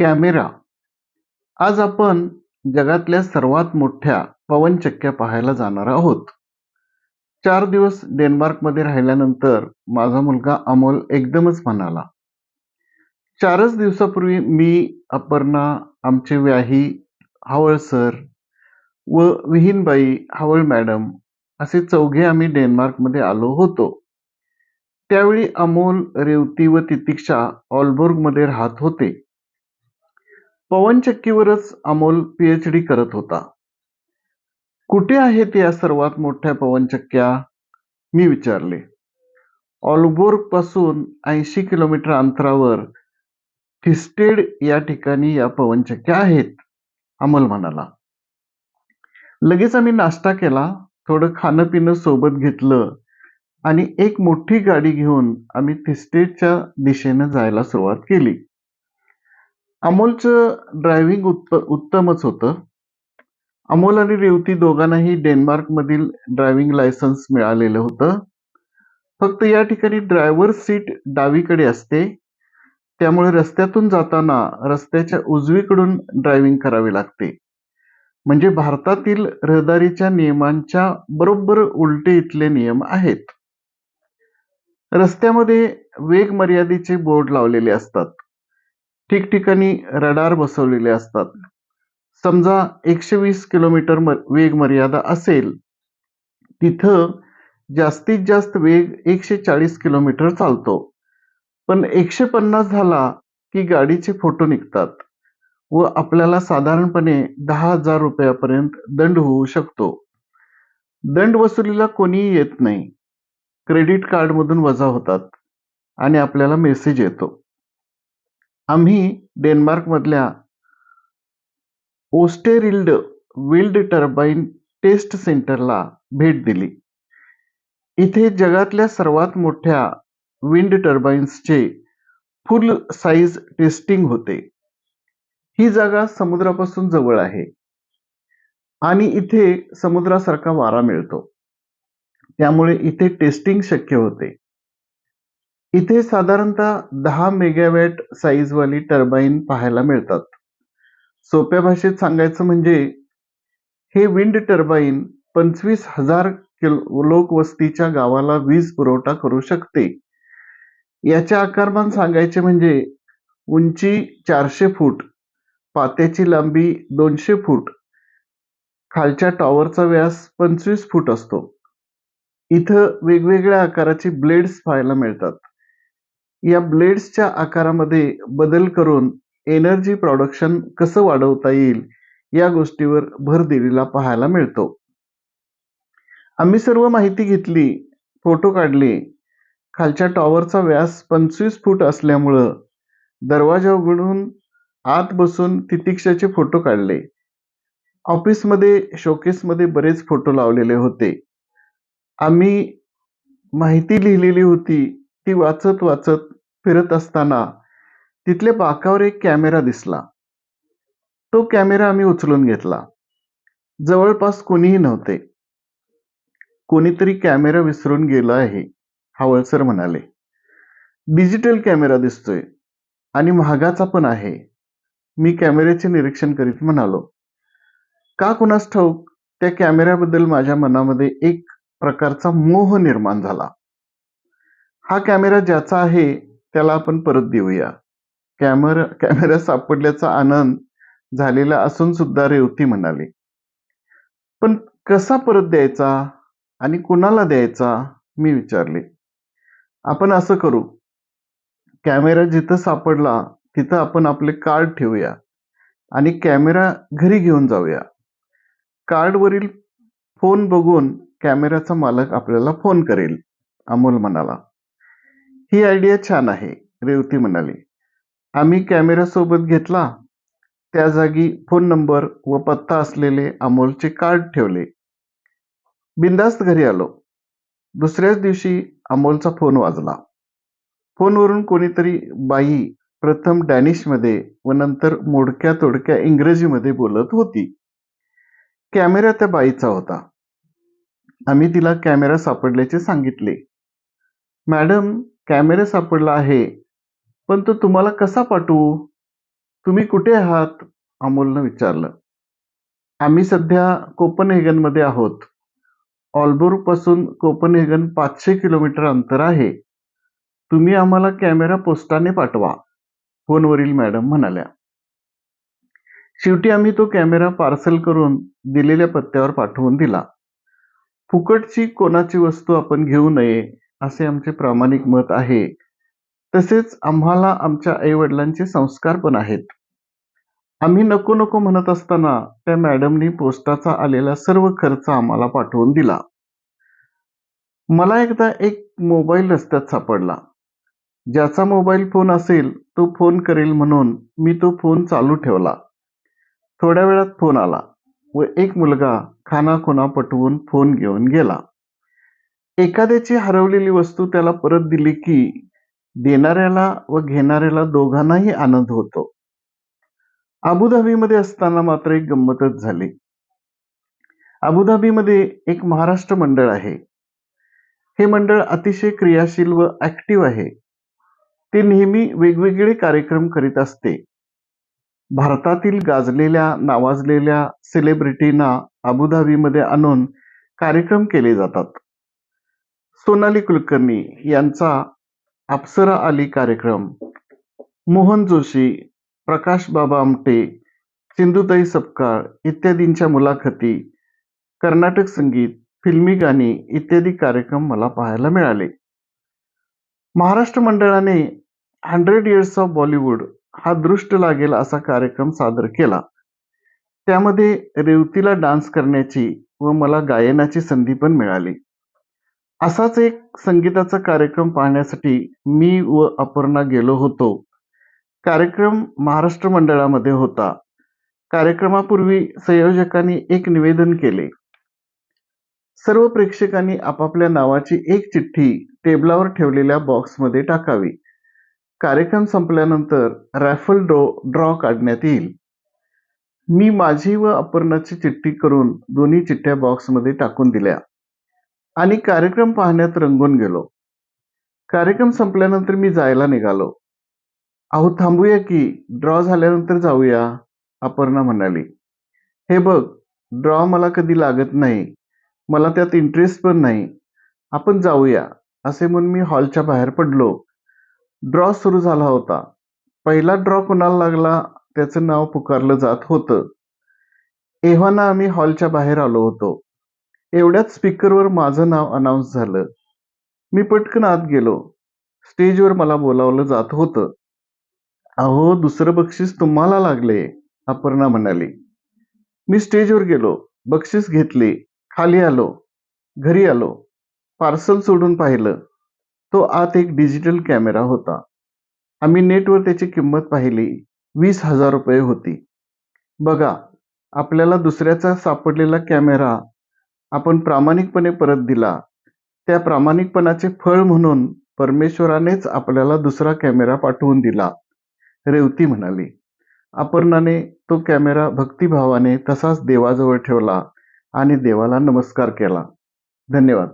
Camera. आज आपण जगातल्या सर्वात मोठ्या पवनचक्क्या पाहायला जाणार आहोत. चार दिवस डेन्मार्कमध्ये राहिल्यानंतर माझा मुलगा अमोल एकदमच म्हणाला चारच दिवसापूर्वी मी अपर्णा आमचे व्याही हावळ सर व विहीनबाई हावळ मॅडम असे चौघे आम्ही डेन्मार्कमध्ये आलो होतो. त्यावेळी अमोल रेवती व तितिक्षा ऑलबोर्गमध्ये राहत होते. पवनचक्कीवरच अमोल पीएचडी करत होता. कुठे आहेत या सर्वात मोठ्या पवनचक्क्या मी विचारले. ऑलबोर्गपासून ऐंशी किलोमीटर अंतरावर थिस्टेड या ठिकाणी या पवनचक्क्या आहेत अमोल म्हणाला. लगेच आम्ही नाश्ता केला थोडं खाणं पिणं सोबत घेतलं आणि एक मोठी गाडी घेऊन आम्ही थिस्टेडच्या दिशेनं जायला सुरुवात केली. अमोलचं ड्रायव्हिंग उत्प उत्तमच होतं. अमोल आणि रेवती दोघांनाही डेन्मार्कमधील ड्रायव्हिंग लायसन्स मिळालेलं होतं. फक्त या ठिकाणी ड्रायव्हर सीट डावीकडे असते. त्यामुळे रस्त्यातून जाताना रस्त्याच्या उजवीकडून ड्रायव्हिंग करावे लागते. म्हणजे भारतातील रहदारीच्या नियमांच्या बरोबर उलटे इथले नियम आहेत. रस्त्यामध्ये वेग मर्यादेचे बोर्ड लावलेले असतात. ठिकठिकाणी रडार बसवलेले असतात. समजा एकशे वीस किलोमीटर वेग मर्यादा असेल तिथं जास्तीत जास्त वेग एकशे चाळीस किलोमीटर चालतो. पण एकशे पन्नास झाला की गाडीचे फोटो निघतात व आपल्याला साधारणपणे दहा हजार रुपयापर्यंत दंड होऊ शकतो. दंड वसुलीला कोणीही येत नाही. क्रेडिट कार्डमधून वजा होतात आणि आपल्याला मेसेज येतो. आम्ही डेन्मार्कमधल्या ओस्टेरिल्ड विल्ड टर्बाईन टेस्ट सेंटरला भेट दिली. इथे जगातल्या सर्वात मोठ्या विंड टर्बाईन्सचे फुल साईज टेस्टिंग होते. ही जागा समुद्रापासून जवळ आहे आणि इथे समुद्रासारखा वारा मिळतो. त्यामुळे इथे टेस्टिंग शक्य होते. इथे साधारणतः दहा मेगावॅट साईजवाली टर्बाईन पाहायला मिळतात. सोप्या भाषेत सांगायचं म्हणजे हे विंड टर्बाईन पंचवीस हजार किलो लोकवस्तीच्या गावाला वीज पुरवठा करू शकते. याचे आकारमान सांगायचे म्हणजे उंची चारशे फूट पात्याची लांबी दोनशे फूट खालच्या टॉवरचा व्यास पंचवीस फूट असतो. इथं वेगवेगळ्या आकाराचे ब्लेड्स पाहायला मिळतात. या ब्लेड्सच्या आकारामध्ये बदल करून एनर्जी प्रोडक्शन कसं वाढवता येईल या गोष्टीवर भर दिलेला पाहायला मिळतो. आम्ही सर्व माहिती घेतली फोटो काढले. खालच्या टॉवरचा व्यास पंचवीस फूट असल्यामुळं दरवाजा उघडून आत बसून तितिक्षाचे फोटो काढले. ऑफिसमध्ये शोकेसमध्ये बरेच फोटो लावलेले होते. आम्ही माहिती लिहिलेली होती ती वाचत वाचत फिरत असताना तिथल्या बाकावर एक कॅमेरा दिसला. तो कॅमेरा आम्ही उचलून घेतला. जवळपास कोणीही नव्हते. कोणीतरी कॅमेरा विसरून गेला आहे हावळसर म्हणाले. डिजिटल कॅमेरा दिसतोय आणि महागाचा पण आहे. मी कॅमेऱ्याचे निरीक्षण करीत म्हणालो. का कुणास ठाऊक त्या कॅमेऱ्याबद्दल माझ्या मनामध्ये एक प्रकारचा मोह निर्माण झाला. हा कॅमेरा ज्याचा आहे त्याला आपण परत देऊया. कॅमेरा कॅमेरा सापडल्याचा आनंद झालेला असून सुद्धा रेवती म्हणाली. पण कसा परत द्यायचा आणि कुणाला द्यायचा मी विचारले. आपण असं करू. कॅमेरा जिथं सापडला तिथं आपण आपले कार्ड ठेवूया आणि कॅमेरा घरी घेऊन जाऊया. कार्डवरील फोन बघून कॅमेऱ्याचा मालक आपल्याला फोन करेल अमोल म्हणाला. ही आयडिया छान आहे रेवती म्हणाली. आम्ही कॅमेरा सोबत घेतला. त्या जागी फोन नंबर व पत्ता असलेले अमोलचे कार्ड ठेवले. बिंदास्त घरी आलो. दुसऱ्याच दिवशी अमोलचा फोन वाजला. फोनवरून कोणीतरी बाई प्रथम डॅनिशमध्ये व नंतर मोडक्या तोडक्या इंग्रजीमध्ये बोलत होती. कॅमेरा त्या बाईचा होता. आम्ही तिला कॅमेरा सापडल्याचे सांगितले. मॅडम कॅमेरा सापडला आहे. पण तो तुम्हाला कसा पाठवू? तुम्ही कुठे आहात? अमोलनं विचारलं. आम्ही सध्या कोपनहेगनमध्ये आहोत. ऑल्बोर्गपासून कोपनहेगन पाचशे किलोमीटर अंतर आहे. तुम्ही आम्हाला कॅमेरा पोस्टाने पाठवा फोनवरील मॅडम म्हणाल्या. शेवटी आम्ही तो कॅमेरा पार्सल करून दिलेल्या पत्त्यावर पाठवून दिला. फुकटची कोणाची वस्तू आपण घेऊ नये असे आमचे प्रामाणिक मत आहे. तसेच आम्हाला आमच्या आईवडिलांचे संस्कार पण आहेत. आम्ही नको नको म्हणत असताना त्या मॅडमनी पोस्टाचा आलेला सर्व खर्च आम्हाला पाठवून दिला. मला एकदा एक मोबाईल रस्त्यात सापडला. ज्याचा मोबाईल फोन असेल तो फोन करेल म्हणून मी तो फोन चालू ठेवला. थोड्या वेळात फोन आला व एक मुलगा खानाखुणा पटवून फोन घेऊन गेला. एखाद्याची हरवलेली वस्तू त्याला परत दिली की देणाऱ्याला व घेणाऱ्याला दोघांनाही आनंद होतो. अबुधाबीमध्ये असताना मात्र एक गंमतच झाली. अबुधाबीमध्ये एक महाराष्ट्र मंडळ आहे. हे मंडळ अतिशय क्रियाशील व ऍक्टिव्ह आहे. ते नेहमी वेगवेगळे कार्यक्रम करीत असते. भारतातील गाजलेल्या नावाजलेल्या सेलिब्रिटींना अबुधाबीमध्ये आणून कार्यक्रम केले जातात. सोनाली कुलकर्णी यांचा अप्सरा आली कार्यक्रम. मोहन जोशी प्रकाश बाबा आमटे सिंधुताई सपकाळ इत्यादींच्या मुलाखती कर्नाटक संगीत फिल्मी गाणी इत्यादी कार्यक्रम मला पाहायला मिळाले. महाराष्ट्र मंडळाने हंड्रेड इयर्स ऑफ बॉलिवूड हा दृष्ट लागेल असा कार्यक्रम सादर केला. त्यामध्ये रेवतीला डान्स करण्याची व मला गायनाची संधी पण मिळाली. असाच एक संगीताचा कार्यक्रम पाहण्यासाठी मी व अपर्णा गेलो होतो. कार्यक्रम महाराष्ट्र मंडळामध्ये होता. कार्यक्रमापूर्वी संयोजकांनी एक निवेदन केले. सर्व प्रेक्षकांनी आपापल्या नावाची एक चिठ्ठी टेबलावर ठेवलेल्या बॉक्समध्ये टाकावी. कार्यक्रम संपल्यानंतर रॅफल ड्रॉ ड्रॉ काढण्यात येईल. मी माझी व अपर्णाची चिठ्ठी करून दोन्ही चिठ्ठ्या बॉक्समध्ये टाकून दिल्या. आणि कार्यक्रम पाहण्यात रंगून गेलो. कार्यक्रम संपल्यानंतर मी जायला निघालो. अहो थांबूया की ड्रॉ झाल्यानंतर जाऊया अपर्णा म्हणाली. हे बघ ड्रॉ मला कधी लागत नाही. मला त्यात इंटरेस्ट पण नाही. आपण जाऊया असे म्हणून मी हॉलच्या बाहेर पडलो. ड्रॉ सुरू झाला होता. पहिला ड्रॉ कोणाला लागला त्याचं नाव पुकारलं जात होतं. एव्हाना आम्ही हॉलच्या बाहेर आलो होतो. एवढ्याच स्पीकरवर माझं नाव अनाऊन्स झालं. मी पटकन आत गेलो. स्टेजवर मला बोलावलं जात होतं. अहो दुसरं बक्षीस तुम्हाला लागले अपर्णा म्हणाली. मी स्टेजवर गेलो. बक्षीस घेतले. खाली आलो. घरी आलो. पार्सल सोडून पाहिलं. तो आत एक डिजिटल कॅमेरा होता. आम्ही नेटवर त्याची किंमत पाहिली. वीस हजार रुपये होती. बघा आपल्याला दुसऱ्याचा सापडलेला कॅमेरा आपण प्रामाणिकपणे परत दिला त्या प्रामाणिकपणाचे फळ म्हणून परमेश्वरानेच आपल्याला दुसरा कॅमेरा पाठवून दिला. रेवती म्हणाली अपर्णाने तो कॅमेरा भक्तिभावाने तसाच देवाजवळ ठेवला आणि देवाला नमस्कार केला. धन्यवाद.